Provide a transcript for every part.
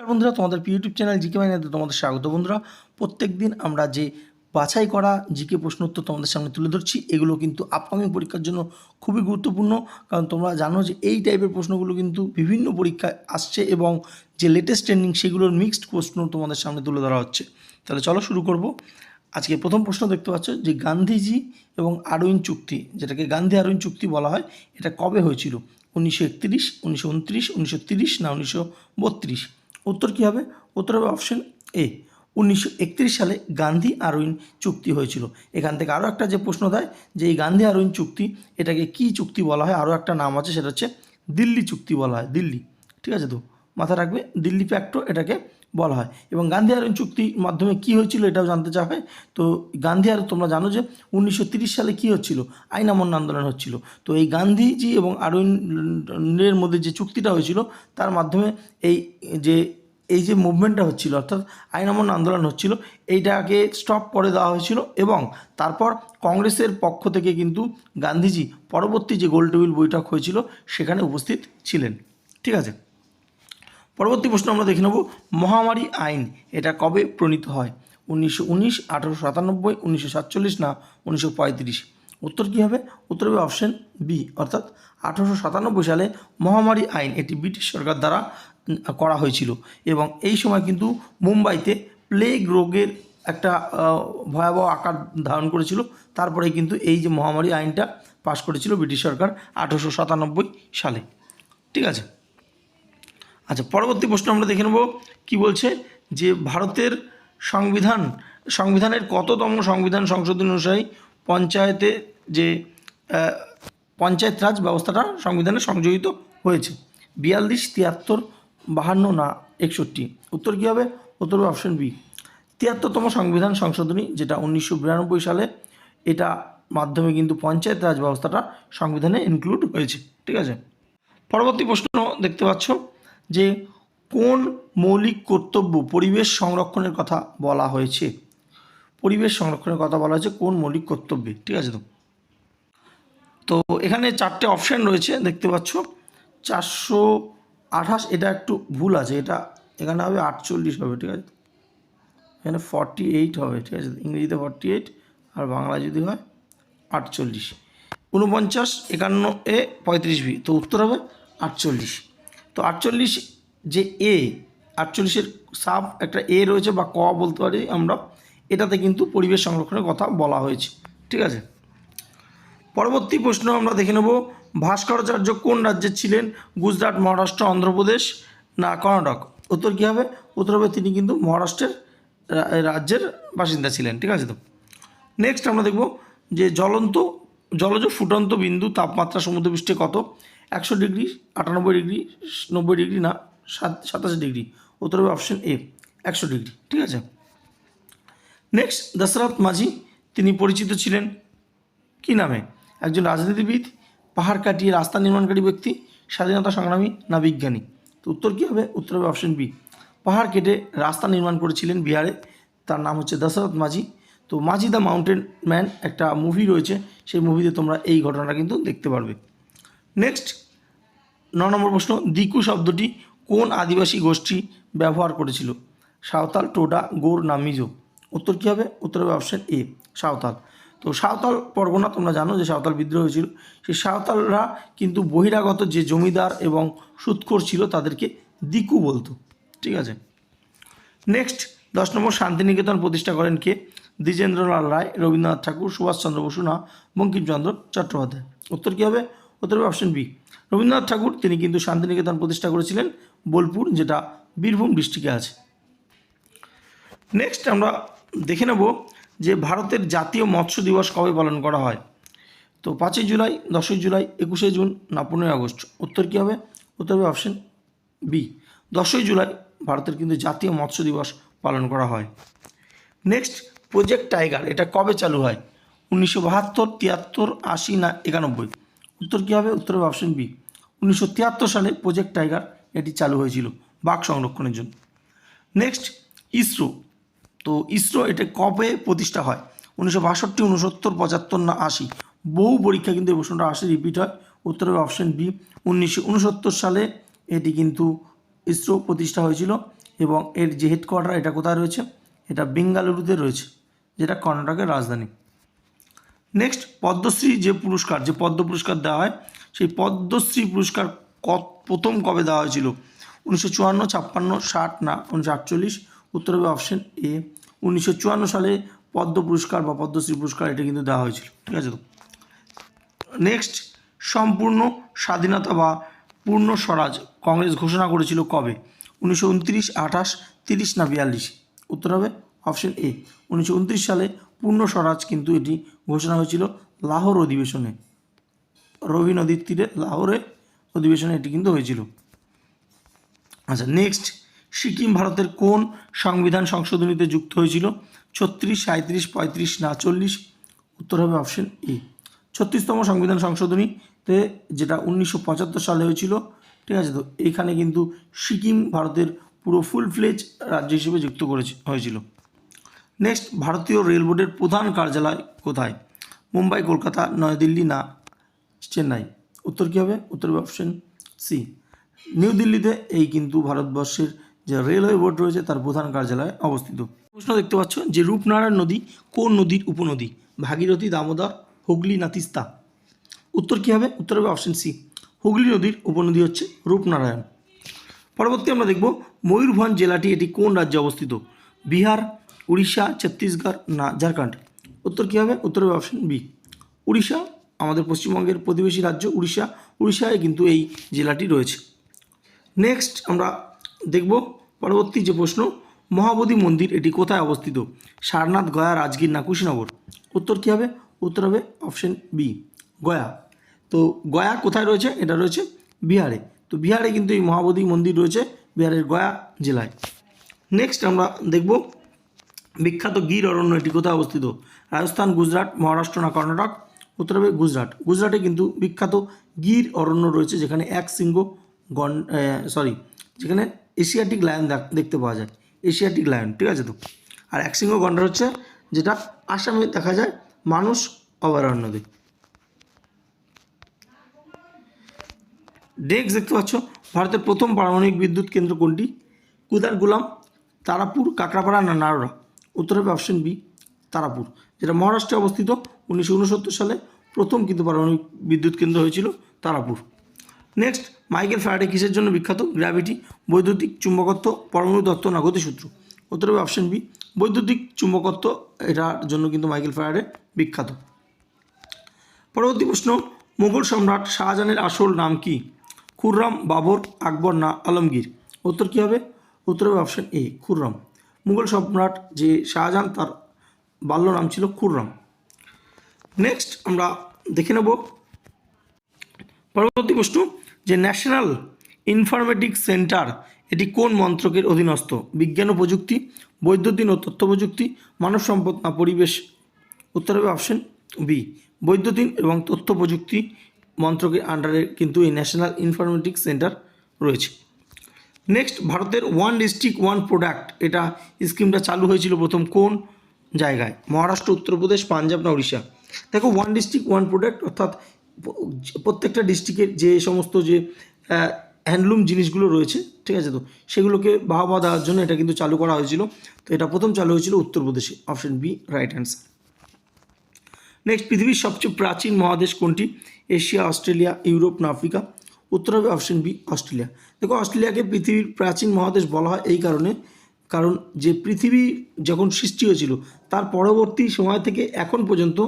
নমস্কার বন্ধুরা, তোমাদের ইউটিউব চ্যানেল জিকে মাইনাতে তোমাদের স্বাগত বন্ধুরা। প্রত্যেক দিন আমরা যে বাছাই করা জিকে প্রশ্ন উত্তর তোমাদের সামনে তুলে ধরছি, এগুলো কিন্তু আপকামিং পরীক্ষার জন্য খুবই গুরুত্বপূর্ণ। কারণ তোমরা জানো যে এই টাইপের প্রশ্নগুলো কিন্তু বিভিন্ন পরীক্ষায় আসছে এবং যে লেটেস্ট ট্রেন্ডিং সেগুলোর মিক্সড প্রশ্ন তোমাদের সামনে তুলে ধরা হচ্ছে। তাহলে চলো শুরু করব। আজকে প্রথম প্রশ্ন দেখতে পাচ্ছ যে গান্ধীজি এবং আরউইন চুক্তি, যেটাকে গান্ধী আরউইন চুক্তি বলা হয়, এটা কবে হয়েছিল? উনিশশো একত্রিশ, উনিশশো উনত্রিশ, উনিশশো তিরিশ না উনিশশো বত্রিশ? উত্তর কী হবে? উত্তর হবে অপশন এ উনিশশো একত্রিশ সালে গান্ধী আরউইন চুক্তি হয়েছিল। এখান থেকে আরও একটা যে প্রশ্ন দেয় যে এই গান্ধী আরউইন চুক্তি, এটাকে কি চুক্তি বলা হয়? আরও একটা নাম আছে, সেটা হচ্ছে দিল্লি চুক্তি বলা হয়, দিল্লি। ঠিক আছে তো? মাথা রাখবে, দিল্লি প্যাক্টো এটাকে বলা হয়। এবং গান্ধী আরউইন চুক্তির মাধ্যমে কি হয়েছিল এটাও জানতে চাওয়া হয় তো গান্ধী আর তোমরা জানো যে উনিশশো সালে কি হচ্ছিল? আইন অমান্য আন্দোলন হচ্ছিল। তো এই গান্ধীজি এবং আরউইনের মধ্যে যে চুক্তিটা হয়েছিল, তার মাধ্যমে এই যে এই যে মুভমেন্টটা হচ্ছিল, অর্থাৎ আইন অমান্য আন্দোলন হচ্ছিল, এইটাকে স্টপ করে দেওয়া হয়েছিল এবং তারপর কংগ্রেসের পক্ষ থেকে কিন্তু গান্ধীজি পরবর্তী যে গোল টেবিল বৈঠক হয়েছিল, সেখানে উপস্থিত ছিলেন। ঠিক আছে? পরবর্তী প্রশ্ন আমরা দেখে নেব, মহামারী আইন এটা কবে প্রণীত হয়? উনিশশো উনিশ, আঠারোশো সাতানব্বই, উনিশশো সাতচল্লিশ না উনিশশো পঁয়ত্রিশ? উত্তর কী হবে? উত্তর হবে অপশন বি অর্থাৎ আঠারোশো সাতানব্বই সালে মহামারী আইন এটি ব্রিটিশ সরকার দ্বারা করা হয়েছিল। এবং এই সময় কিন্তু মুম্বাইতে প্লেগ রোগের একটা ভয়াবহ আকার ধারণ করেছিল। তারপরে কিন্তু এই যে মহামারী আইনটা পাশ করেছিল ব্রিটিশ সরকার আঠেরোশো সাতানব্বই সালে। ঠিক আছে? আচ্ছা পরবর্তী প্রশ্ন আমরা দেখে নেব। কী বলছে? যে ভারতের সংবিধান, সংবিধানের কততম সংবিধান সংশোধন অনুযায়ী পঞ্চায়েতে যে পঞ্চায়েত রাজ ব্যবস্থাটা সংবিধানে সংযোজিত হয়েছে। বিয়াল্লিশ, তিয়াত্তর বাহান্ন না একষট্টি। উত্তর কী হবে? উত্তর হবে অপশন বি তিয়াত্তরতম সংবিধান সংশোধনী, যেটা উনিশশো বিরানব্বই সালে এটা মাধ্যমে কিন্তু পঞ্চায়েত রাজ ব্যবস্থাটা সংবিধানে ইনক্লুড হয়েছে। ঠিক আছে? পরবর্তী প্রশ্ন দেখতে পাচ্ছ যে কোন মৌলিক কর্তব্য পরিবেশ সংরক্ষণের কথা বলা হয়েছে? পরিবেশ সংরক্ষণের কথা বলা হয়েছে কোন মৌলিক কর্তব্যে? ঠিক আছে তো? তো এখানে চারটে অপশান রয়েছে, দেখতে পাচ্ছ। চারশো আঠাশ, এটা একটু ভুল আছে, এটা এখানে হবে আটচল্লিশ হবে, ঠিক আছে? এখানে ফর্টি এইট হবে, ঠিক আছে? ইংরেজিতে ফর্টি এইট আর বাংলা যদি হয় আটচল্লিশ। উনপঞ্চাশ একান্ন এ পঁয়ত্রিশ বি, তো উত্তর হবে আটচল্লিশ। তো আটচল্লিশ যে এ, আটচল্লিশের সাব একটা এ রয়েছে বা ক বলতে পারি আমরা, এটাতে কিন্তু পরিবেশ সংরক্ষণের কথা বলা হয়েছে, ঠিক আছে? পরবর্তী প্রশ্ন আমরা দেখে নেব ভাস্করাচার্য কোন রাজ্যের ছিলেন? গুজরাট, মহারাষ্ট্র, অন্ধ্রপ্রদেশ? না, কর্ণাটক। উত্তর কী হবে? উত্তর হবে তিনি কিন্তু মহারাষ্ট্রের রাজ্যের বাসিন্দা ছিলেন, ঠিক আছে তো? নেক্সট আমরা দেখব যে জ্বলন্ত, জলজ ফুটন্ত বিন্দু তাপমাত্রা সমুদ্রপৃষ্ঠে কত? একশো ডিগ্রি, আটানব্বই ডিগ্রি, নব্বই ডিগ্রি, না, সাত, সাতাশ ডিগ্রি। উত্তর হবে অপশন এ একশো ডিগ্রি, ঠিক আছে? নেক্সট দশরথ মাঝি, তিনি পরিচিত ছিলেন কি নামে? একজন রাজনীতিবিদ পাহাড় কাটিয়ে রাস্তা নির্মাণকারী ব্যক্তি, স্বাধীনতা সংগ্রামী না বিজ্ঞানী? তো উত্তর কী হবে? উত্তর হবে অপশন বি পাহাড় কেটে রাস্তা নির্মাণ করেছিলেন বিহারে। তার নাম হচ্ছে দশরথ মাঝি। তো মাঝি দ্য মাউন্টেন ম্যান একটা মুভি রয়েছে, সেই মুভিতে তোমরা এই ঘটনাটা কিন্তু দেখতে পারবে। নেক্সট ন নম্বর প্রশ্ন, দিকু শব্দটি কোন আদিবাসী গোষ্ঠী ব্যবহার করেছিল? সাঁওতাল, টোডা, গোর না মিজো? উত্তর কী হবে? উত্তর হবে অপশন এ সাঁওতাল। তো সাঁওতাল পরগনা তোমরা জানো যে সাঁওতাল বিদ্রোহ হয়েছিল। সেই সাঁওতালরা কিন্তু বহিরাগত যে জমিদার এবং সুৎখোর ছিল তাদেরকে দিকু বলতো। ঠিক আছে? নেক্সট দশ নম্বর শান্তিনিকেতন প্রতিষ্ঠা করেন কে? দ্বিজেন্দ্রলাল রায়, রবীন্দ্রনাথ ঠাকুর, সুভাষচন্দ্র বসু না, বঙ্কিমচন্দ্র চট্টোপাধ্যায়। উত্তর কী হবে? উত্তর হবে অপশন বি রবীন্দ্রনাথ ঠাকুর, তিনি কিন্তু শান্তিনিকেতন প্রতিষ্ঠা করেছিলেন বোলপুর, যেটা বীরভূম ডিস্ট্রিক্টে আছে। নেক্সট আমরা দেখে নেব যে ভারতের জাতীয় মৎস্য দিবস কবে পালন করা হয়? তো পাঁচই জুলাই, দশই জুলাই, একুশে জুন না পনেরোই আগস্ট? উত্তর কী হবে? উত্তর হবে অপশন বি দশই জুলাই ভারতের কিন্তু জাতীয় মৎস্য দিবস পালন করা হয়। নেক্সট প্রজেক্ট টাইগার এটা কবে চালু হয়? উনিশশো বাহাত্তর, তিয়াত্তর, আশি না একানব্বই? উত্তর কী হবে? উত্তর হবে অপশন বি উনিশশো তিয়াত্তর সালে প্রজেক্ট টাইগার এটি চালু হয়েছিল বাঘ সংরক্ষণের জন্য। নেক্সট ইসরো তো ইসরো এটা কবে প্রতিষ্ঠা হয়? উনিশশো বাষট্টি, উনসত্তর, পঁচাত্তর না আশি? বহু পরীক্ষা কিন্তু এই প্রশ্নটা আসে রিপিট হয়। উত্তর হবে অপশন বি উনিশশো উনসত্তর সালে এটি কিন্তু ইসরো প্রতিষ্ঠা হয়েছিল এবং এর যে হেডকোয়ার্টার এটা কোথায় রয়েছে? এটা বেঙ্গালুরুতে রয়েছে, যেটা কর্ণাটকের রাজধানী। নেক্সট পদ্মশ্রী যে পুরস্কার, যে পদ্ম পুরস্কার দেওয়া হয়, সেই পদ্মশ্রী পুরস্কার কত প্রথম কবে দেওয়া হয়েছিল? উনিশশো চুয়ান্ন, ছাপ্পান্ন, ষাট না, উনিশশো আটচল্লিশ? উত্তর হবে অপশন এ উনিশশো চুয়ান্ন সালে পদ্ম পুরস্কার বা পদ্মশ্রী পুরস্কার এটা কিন্তু দেওয়া হয়েছিল, ঠিক আছে তো? নেক্সট সম্পূর্ণ স্বাধীনতা বা পূর্ণ স্বরাজ কংগ্রেস ঘোষণা করেছিল কবে? উনিশশো উনত্রিশ, আঠাশ, তিরিশ না বিয়াল্লিশ? উত্তর হবে অপশন এ উনিশশো উনত্রিশ সালে পূর্ণ স্বরাজ কিন্তু এটি ঘোষণা হয়েছিল লাহোর অধিবেশনে। রবি নদীর তীরে লাহোরে অধিবেশনে এটি কিন্তু হয়েছিল। আচ্ছা নেক্সট সিকিম ভারতের কোন সংবিধান সংশোধনীতে যুক্ত হয়েছিল? ছত্রিশ সাঁত্রিশ পঁয়ত্রিশ, না চল্লিশ? উত্তর হবে অপশন এ ছত্রিশতম সংবিধান সংশোধনীতে যেটা উনিশশো পঁচাত্তর সালে হয়েছিল, ঠিক আছে তো? এইখানে কিন্তু সিকিম ভারতের পুরো ফুল ফ্লেজ রাজ্য হিসেবে যুক্ত করেছে, হয়েছিল। নেক্সট ভারতীয় রেল বোর্ডের প্রধান কার্যালয় কোথায়? মুম্বাই, কলকাতা, নয়াদিল্লি, না চেন্নাই? উত্তর কী হবে? উত্তর হবে অপশন সি নিউ দিল্লিতে এই কিন্তু ভারতবর্ষের যে রেলওয়ে বোর্ড রয়েছে তার প্রধান কার্যালয় অবস্থিত। প্রশ্ন দেখতে পাচ্ছ যে রূপনারায়ণ নদী কোন নদীর উপনদী? ভাগীরথী, দামোদর, হুগলি না তিস্তা উত্তর কী হবে? উত্তর হবে অপশন সি হুগলি নদীর উপনদী হচ্ছে রূপনারায়ণ। পরবর্তী আমরা দেখব ময়ূরভঞ্জ জেলাটি এটি কোন রাজ্যে অবস্থিত? বিহার, উড়িষ্যা, ছত্তিশগড় না ঝাড়খণ্ড? উত্তর কী হবে? উত্তর হবে অপশন বি উড়িষ্যা, আমাদের পশ্চিমবঙ্গের প্রতিবেশী রাজ্য উড়িষ্যা। উড়িষ্যায় কিন্তু এই জেলাটি রয়েছে। নেক্সট আমরা দেখব পরবর্তী যে প্রশ্ন, মহাবোধি মন্দির এটি কোথায় অবস্থিত? সারনাথ, গয়া, রাজগীর, না কুশীনগর? উত্তর কী হবে? উত্তর হবে অপশন বি গয়া। তো গয়া কোথায় রয়েছে? এটা রয়েছে বিহারে। তো বিহারে কিন্তু এই মহাবোধি মন্দির রয়েছে বিহারের গয়া জেলায়। নেক্সট আমরা দেখব বিখ্যাত গির অরণ্য এটি কোথায় অবস্থিত? রাজস্থান, গুজরাট, মহারাষ্ট্র, না কর্ণাটক? উত্তর হবে গুজরাট। গুজরাটে কিন্তু বিখ্যাত গির অরণ্য রয়েছে যেখানে এক সিংহ গন সরি যেখানে এশিয়াটিক লায়ন দেখতে পাওয়া যায়। এশিয়াটিক লায়ন, ঠিক আছে তো? আর এক সিংহ গন্ডার হচ্ছে, যেটা আসামে দেখা যায় মানুষ অভয়ারণ্যতে ডেক্স দেখতে পাচ্ছ, ভারতের প্রথম পারমাণবিক বিদ্যুৎ কেন্দ্র কোনটি? কুদারগুলাম, তারাপুর, কাকড়াপাড়া না নারোরা উত্তর হবে অপশন বি তারাপুর, যেটা মহারাষ্ট্রে অবস্থিত। উনিশশো উনসত্তর সালে প্রথম কিন্তু পারমাণবিক বিদ্যুৎ কেন্দ্র হয়েছিল তারাপুর। নেক্সট মাইকেল ফ্যারাডে কিসের জন্য বিখ্যাত? গ্র্যাভিটি বৈদ্যুতিক চুম্বকত্ব, পরমাণু তত্ত্ব না গতিসূত্র উত্তর হবে অপশন বি বৈদ্যুতিক চুম্বকত্ব, এটার জন্য কিন্তু মাইকেল ফ্যারাডে বিখ্যাত। পরবর্তী প্রশ্ন, মুঘল সম্রাট শাহজাহানের আসল নাম কি? খুররাম, বাবর, আকবর না আলমগীর? উত্তর কী হবে? উত্তর হবে অপশন এ খুররাম। মুঘল সম্রাট যে শাহজাহান, তার বাল্য নাম ছিল খুররাম। নেক্সট আমরা দেখে নেব। পরবর্তী প্রশ্ন যে ন্যাশনাল ইনফরমেটিক্স সেন্টার এটি কোন মন্ত্রকের অধীনস্থ? বিজ্ঞান ও প্রযুক্তি, বৈদ্যুতিন ও তথ্য প্রযুক্তি, মানব সম্পদ না পরিবেশ? উত্তর হবে অপশন বি বৈদ্যুতিন এবং তথ্য প্রযুক্তি মন্ত্রকের আন্ডারে কিন্তু এই ন্যাশনাল ইনফরমেটিক্স সেন্টার রয়েছে। নেক্সট ভারতের ওয়ান ডিস্ট্রিক্ট ওয়ান প্রোডাক্ট এটা স্কিমটা চালু হয়েছিল প্রথম কোন জায়গায়? মহারাষ্ট্র, উত্তরপ্রদেশ, পাঞ্জাব না উড়িষ্যা দেখো ওয়ান ডিস্ট্রিক্ট ওয়ান প্রোডাক্ট অর্থাৎ প্রত্যেকটা ডিস্ট্রিক্টের যে সমস্ত যে হ্যান্ডলুম জিনিসগুলো রয়েছে, ঠিক আছে তো? সেগুলোকে বাহবা দেওয়ার জন্য এটা কিন্তু চালু করা হয়েছিল। তো এটা প্রথম চালু হয়েছিল উত্তরপ্রদেশে option B right answer next পৃথিবীর সবচেয়ে প্রাচীন মহাদেশ কোনটি? এশিয়া, অস্ট্রেলিয়া, ইউরোপ না আফ্রিকা? উত্তর হবে অপশন বি অস্ট্রেলিয়া। দেখো, অস্ট্রেলিয়াকে পৃথিবীর প্রাচীন মহাদেশ বলা হয় এই কারণে, কারণ যে পৃথিবী যখন সৃষ্টি হয়েছিল, তার পরবর্তী সময় থেকে এখন পর্যন্ত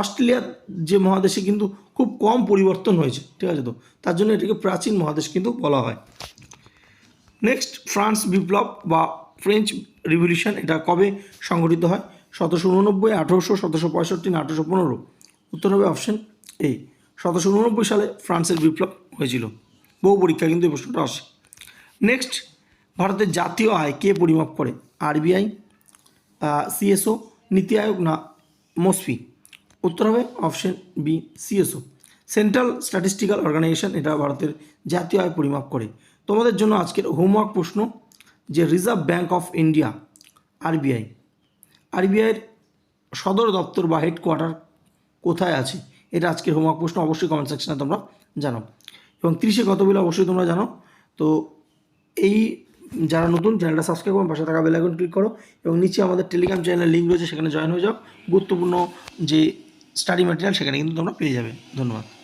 অস্ট্রেলিয়ার যে মহাদেশে কিন্তু খুব কম পরিবর্তন হয়েছে, ঠিক আছে তো? তার জন্য এটাকে প্রাচীন মহাদেশ কিন্তু বলা হয়। নেক্সট ফ্রান্স বিপ্লব বা ফ্রেঞ্চ রিভলিউশন এটা কবে সংঘটিত হয়? সতেরোশো উননব্বই, আঠেরোশো, সতেরোশো পঁয়ষট্টি না আঠেরোশো পনেরো? উত্তর হবে অপশন এ সতেরোশো উননব্বই সালে ফ্রান্সের বিপ্লব হয়েছিল। বহু পরীক্ষা কিন্তু এই প্রশ্নটা আসে। নেক্সট ভারতের জাতীয় আয় কে পরিমাপ করে? আরবিআই সিএসও নীতি আয়োগ না মসফি উত্তর হবে option B CSO central statistical organisation এটা ভারতের জাতীয় আয় পরিমাপ করে। তোমাদের জন্য আজকের হোমওয়ার্ক প্রশ্ন, যে reserve bank of India RBI আরবিআইয়ের সদর দপ্তর বা হেডকোয়ার্টার কোথায় আছে? এটা আজকের হোমওয়ার্ক প্রশ্ন, অবশ্যই কমেন্ট সেকশনে তোমরা জানো। এবং তিরিশে কত অবশ্যই তোমরা জানো। তো এই, যারা নতুন চ্যানেলটা সাবস্ক্রাইব করুন পাশে থাকা বেল আইকন ক্লিক করো। এবং নিচে আমাদের টেলিগ্রাম চ্যানেলের লিঙ্ক রয়েছে, সেখানে জয়েন হয়ে যাও। গুরুত্বপূর্ণ যে স্টাডি ম্যাটেরিয়াল সেখানে কিন্তু তোমরা পেয়ে যাবে। ধন্যবাদ।